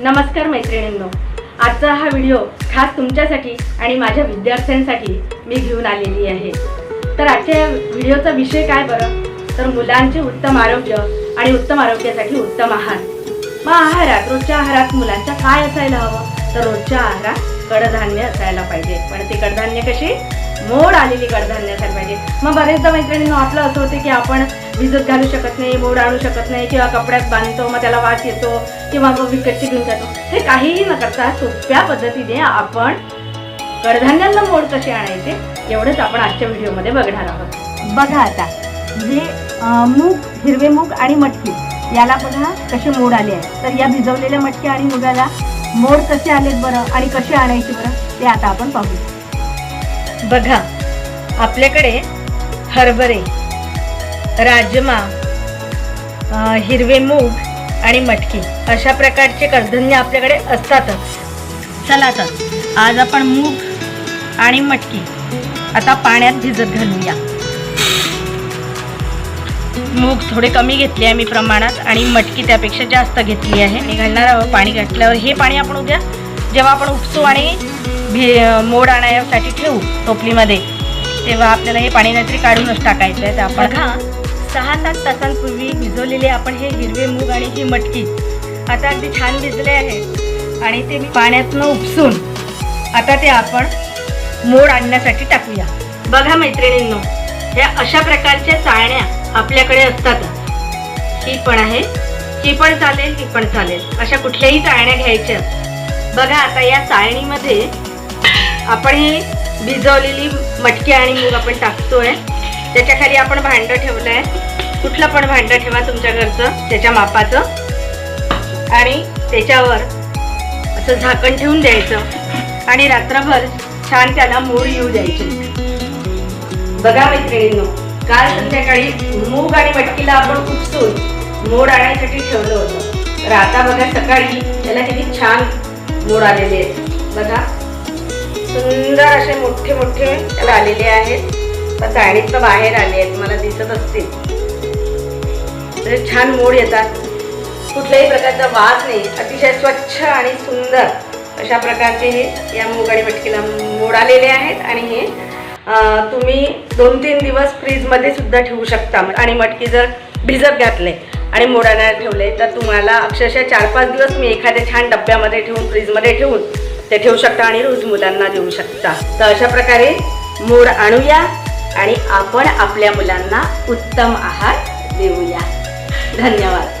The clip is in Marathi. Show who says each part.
Speaker 1: नमस्कार मैत्रिणींनो. आजचा हा व्हिडिओ खास तुमच्यासाठी आणि माझ्या विद्यार्थ्यांसाठी मी घेऊन आलेली आहे. तर आजच्या या व्हिडिओचा विषय काय बरं? तर मुलांचे उत्तम आरोग्य आणि उत्तम आरोग्यासाठी उत्तम आहार. मग आहारात रोजच्या आहारात मुलांच्या काय असायला हवं? तर रोजच्या आहारात कडधान्य असायला पाहिजे. पण ते कडधान्य कशी मोड आलेली कडधान्य मग बरेचदा मैत्रिणींनो आपलं असं होतं की आपण भिजत घालू शकत नाही मोड आणू शकत नाही किंवा कपड्यात बांधतो मग त्याला वास येतो किंवा मग विकतची घेऊन जातो. हे काहीही न करता सोप्या पद्धतीने आपण कडधान्यांना मोड कसे आणायचे एवढंच आपण आजच्या व्हिडिओमध्ये बघणार आहोत. बघा आता जे मूग हिरवे मूग आणि मटकी याला बघा कसे मोड आले आहेत. तर या भिजवलेल्या मटकी आणि मुगाला मोड कसे आलेत बरं आणि कसे आणायचे बरं ते आता आपण पाहू बघा आपल्याकडे हरभरे राजमा हिरवे मूग आणि मटकी अशा प्रकारचे कडधान्य आपल्याकडे असतातच. चला आता आज आपण मूग आणि मटकी आता पाण्यात भिजत घालूया. मूग थोडे कमी घेतले आहे मी प्रमाणात आणि मटकी त्यापेक्षा जास्त घेतली आहे. आणि घालणार आहोत पाणी घातल्यावर. हे पाणी आपण उद्या जेव्हा आपण उपसू आणि भे मोड आणण्यासाठी ठेवू टोपलीमध्ये तेव्हा आपल्याला हे पाणी नाहीतरी काढूनच टाकायचं आहे तर आपण बघा सहा सात तासांपूर्वी भिजवलेले आपण हे हिरवे मूग आणि ही मटकी आता अगदी छान भिजले आहे. आणि ते पाण्यातनं उपसून आता ते आपण मोड आणण्यासाठी टाकूया. बघा मैत्रिणींनो ह्या अशा प्रकारच्या चाळण्या आपल्याकडे असतात. ही पण आहे ही पण चालेल ही पण चालेल. अशा कुठल्याही चाळण्या घ्यायच्या. बघा आता या चाळणीमध्ये आपण ही भिजवलेली मटकी आणि मूग आपण टाकतोय. त्याच्याखाली आपण भांडं ठेवलं आहे कुठलं पण भांडं ठेवा तुमच्या घरचं त्याच्या मापाचं. आणि त्याच्यावर असं झाकण ठेवून द्यायचं. आणि रात्रभर छान त्याला मूळ येऊ द्यायचे. बघा मैत्रिणींनो काल संध्याकाळी मूग आणि मटकीला आपण उपसून मोड आणण्यासाठी ठेवलं होतं. तर आता बघा सकाळी त्याला किती छान मोड आलेले आहेत. बघा. सुंदर असे मोठे मोठे त्याला आलेले आहेत. पण चाळणीतनं बाहेर आले आहेत मला दिसत असतील. म्हणजे छान मोड येतात. कुठल्याही प्रकारचा वास नाही. अतिशय स्वच्छ आणि सुंदर अशा प्रकारचे हे या मूग आणि मटकीला मोड आलेले आहेत. आणि हे तुम्ही दोन तीन दिवस फ्रीजमध्ये सुद्धा ठेवू शकता. आणि मटकी जर भिजत घातले आणि मोडायला ठेवले तर तुम्हाला अक्षरशः चार पाच दिवस मी एखाद्या छान डब्यामध्ये ठेवून फ्रीजमध्ये ठेवून ते ठेवू शकता आणि रोज मुलांना देऊ शकता. तर अशा प्रकारे मोड आणूया आणि आपण आपल्या मुलांना उत्तम आहार देऊया. धन्यवाद.